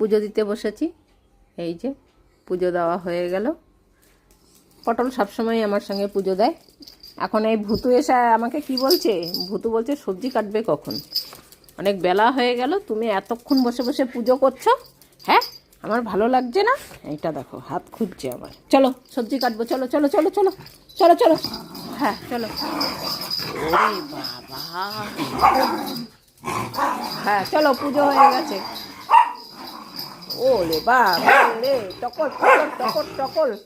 পুজো দিতে বসেছি। এই যে পুজো দেওয়া হয়ে গেল। পটল সবসময় আমার সঙ্গে পুজো দেয়। এখন এই ভুতু এসে আমাকে কি বলছে? ভুতু বলছে সবজি কাটবে কখন? অনেক বেলা হয়ে গেল তুমি এতক্ষণ বসে বসে পুজো করছ? হ্যাঁ আমার ভালো লাগছে না? এইটা দেখো হাত খুঁজছে আমার চলো সবজি কাটবো চলো চলো চলো চলো চলো চলো। হ্যাঁ চলো। ওরে বাবা। হ্যাঁ চলো পুজো হয়ে গেছে। ওলে বাবা রে টকর টকর টকর টকর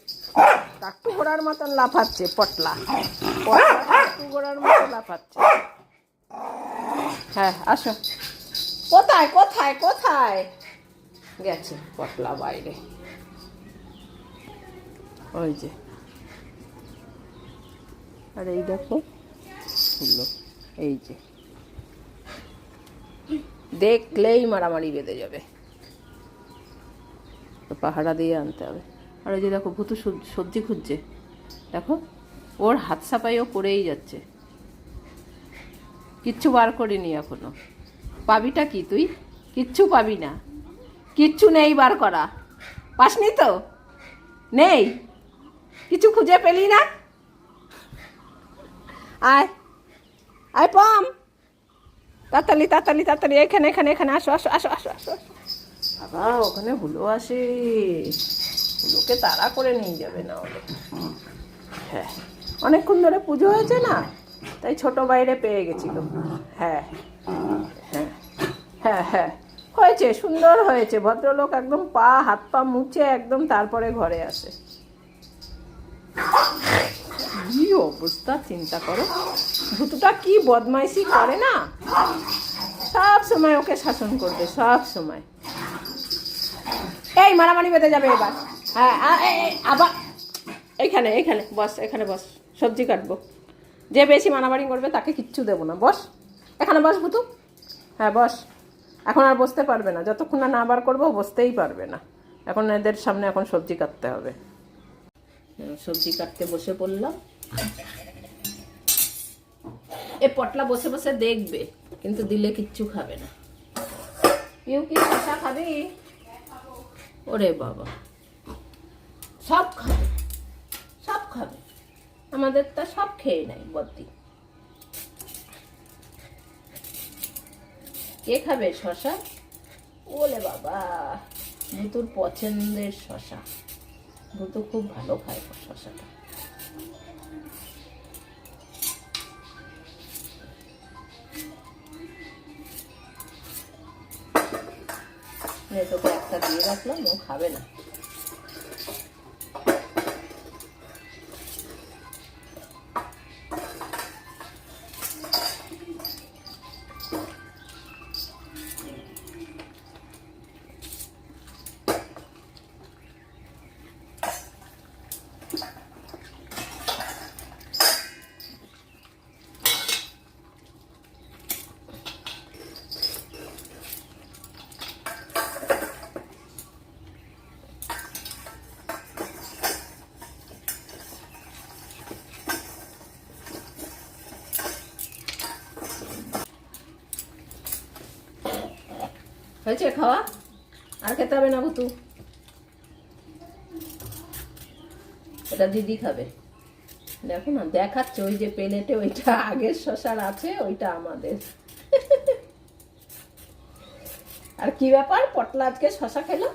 কাকটু ঘোড়ার মতন লাফাচ্ছে, পটলা। পটলা কাকটু ঘোড়ার মতন লাফাচ্ছে। হ্যাঁ আসো। কোথায় কোথায় কোথায়? গেছে পটলা বাইরে। ওই যে। আর এই দেখো, ফুললো। এই যে। দেখলেই মারামারি বেঁধে যাবে। তো পাহাড়া দিয়ে আনতে হবে। আর ওই যে দেখো ভুতু সবজি খুঁজছে। দেখো, ওর হাত সাপাই ও করেই যাচ্ছে। কিচ্ছু বার করিনি এখনও। পাবিটা কি তুই? কিচ্ছু পাবি না। কিচ্ছু নেই বার করা। পাসনি তো? নেই? কিছু খুঁজে পেলি না? আয়। আয়, পম। তাড়াতাড়ি তাড়াতাড়ি তাড়াতাড়ি, এখানে এখানে এখানে আসো আসো আসো আসো আসো আসো। বাবা, ওখানে হুলো আসে। হুলোকে তাড়া করে নিয়ে যাবে না ওলে হ্যাঁ অনেকক্ষণ ধরে পুজো হয়েছে না, তাই ছোট বাইরে পেয়ে গেছিল হ্যাঁ হ্যাঁ হ্যাঁ হ্যাঁ হয়েছে, সুন্দর হয়েছে। ভদ্রলোক একদম পা, হাত পা মুছে একদম তারপরে ঘরে আসে। কি অবস্থা, চিন্তা করো। ভুতুটা কি বদমাইশি করে না? সব সময় ওকে শাসন করবে, সব সময়। এই মারামারি বেঁধে যাবে এবার। হ্যাঁ আবার এখানে এইখানে বস এখানে বস সবজি কাটবো। যে বেশি মারামারি করবে তাকে কিচ্ছু দেবো না। বস এখানে বস ভুতু। হ্যাঁ বস। এখন আর বসতে পারবে না। যতক্ষণ না আবার করব বসতেই পারবে না। এখন এদের সামনে এখন সবজি কাটতে হবে। সবজি কাটতে বসে পড়লাম। এ পটলা বসে বসে দেখবে কিন্তু দিলে কিচ্ছু খাবে না। কেউ কি শশা খাবি? ওরে বাবা। সব খাবে সব খাবে। আমাদের তা সব খেয়ে নেয় বদ্দি। কে খাবে শশা? ওলে বাবা ভুতুর পছন্দের শশা। ভুতু খুব ভালো খায় শশাটা। নে তোকে একটা দিয়ে রাখলাম ও খাবে না। হয়েছে, খাওয়া? আর খেতে হবে না বুতু এটা দিদি খাবে। দেখো না, দেখাচ্ছে ওই যে প্লেটে ওইটা আগের শশার আছে, ওইটা আমাদের। আর কি ব্যাপার? পটলা আজকে শশা খেলো?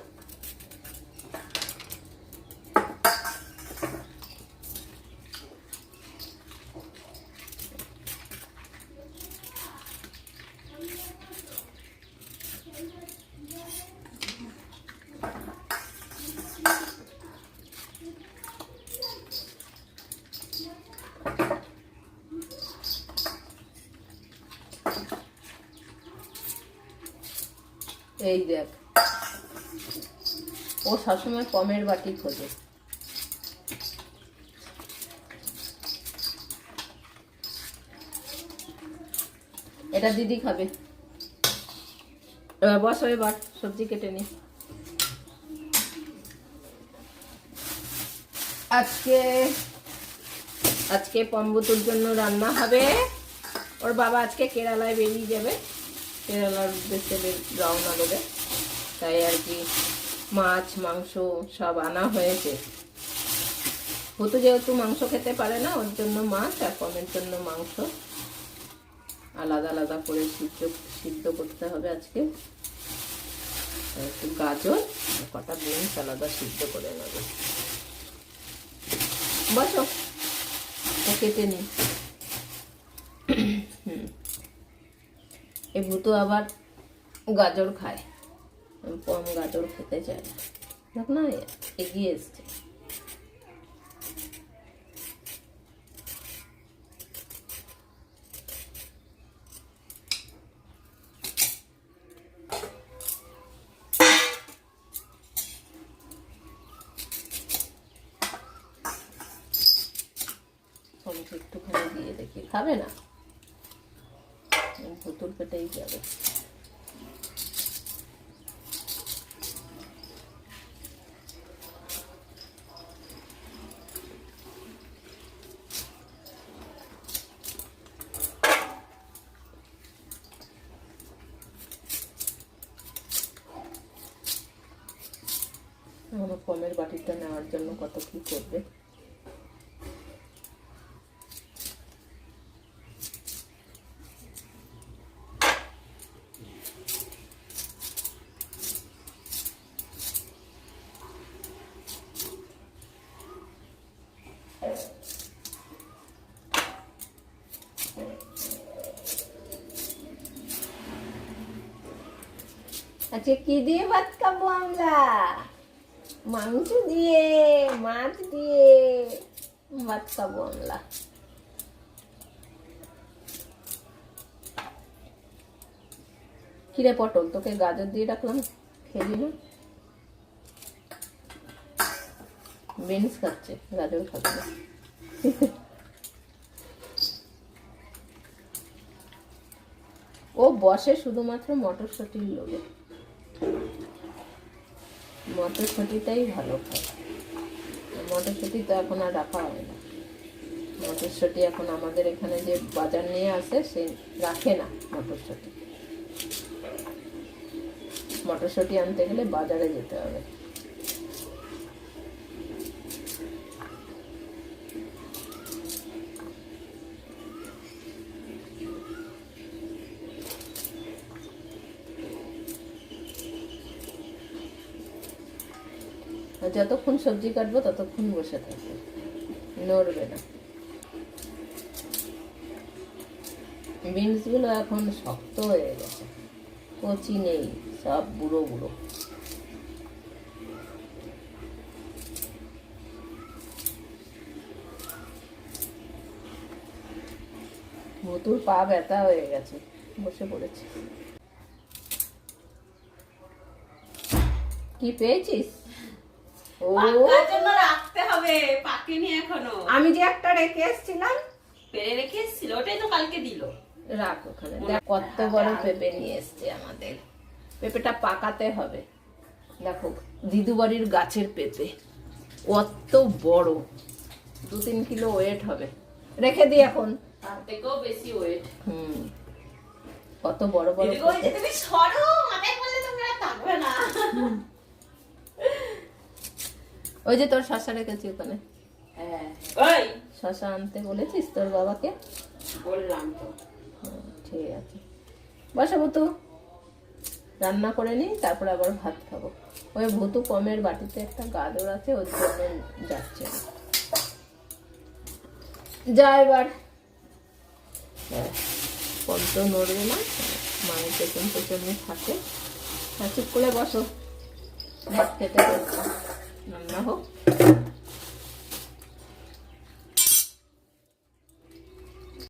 এই দেখ। ও সবসময় কমের বাটি খোঁজে। এটা দিদি খাবে। এবার বসো এবার, সবজি কেটে নি। আজকে আজকে পম্বুতুর জন্য রান্না হবে। ওর বাবা আজকে কেরালায় বেরিয়ে যাবে। কেরালার উদ্দেশ্যে রওনা দেবে। তাই আর কি মাছ, মাংস সব আনা হয়েছে। ভুতু যেহেতু মাংস খেতে পারে না, ওর জন্য মাছ আর পমের জন্য মাংস। আলাদা আলাদা করে সিদ্ধ সিদ্ধ করতে হবে আজকে। একটু গাজর কটা বিনস আলাদা সিদ্ধ করে নেবে। বসো কেটে নি হুম। এই ভুতু আবার গাজর খায়। পম গাজর খেতে চায় না। দেখ না, এগিয়ে এসছে। একটুখানি দিয়ে দেখি। খাবে না? ভুতুর পেটেই যাবে। কমের বাটিটা নেওয়ার জন্য কত কি করবে? আচ্ছা কি দিয়ে ভাত খাব আমরা? মাংস দিয়ে, মাছ দিয়ে ভাত খাব আমরা। কিরে পটল, তোকে গাজর দিয়ে রাখলাম খেলি না? বিনস খাচ্ছে, গাজর খাচ্ছে। ও বসে শুধুমাত্র মটরশুটির লোভে। মটরশুঁটিটাই ভালো খায়। মটরশুঁটি তো এখন আর রাখা হয় না। মটরশুঁটি এখন আমাদের এখানে যে বাজার নিয়ে আসে, সে রাখে না মটরশুঁটি। মটরশুঁটি আনতে গেলে বাজারে যেতে হবে। যতক্ষণ সবজি কাটবো ততক্ষণ বসে থাকবে। নড়বে না। বিনসগুলো এখন শক্ত হয়ে গেছে। কচি নেই, সব বুড়ো বুড়ো। ভুতুর পা ব্যথা হয়ে গেছে, বসে পড়েছে। কি পেয়েছিস? আমি যে একটা রেখে এসেছিলাম। পেরে রেখে এসেছিল ওটাই তো কালকে দিল। রাখ ওখানে। দেখ কত বড় পেঁপে নিয়ে এসছে আমাদের। পেঁপেটা পাকাতে হবে। দেখো দিদু বাড়ির গাছের পেঁপে। কত বড়। দু তিন কিলো ওয়েট হবে। রেখে দিই এখন। তার থেকেও বেশি ওয়েট। হুম। কত বড় বড় সরো মাথায় পড়লে তোমরা থাকবে না। ওই যে তোর শশা রেখেছি ওখানে। হ্যাঁ। ওই! শশা আনতে বলেছিস তোর বাবাকে? বললাম তো। ঠিক আছে। বসাবো তো রান্না করে নিই তারপর আবার ভাত খাব। ওই ভুতু পমের বাটিতে একটা গাজর আছে ওর জন্য যাচ্ছে। যা এবার। পম তো নড়বে না মায়ের পেছন পেছনে থাকে। আর চুপ করে বসো। ভাত খেতে করছে রান্না হোক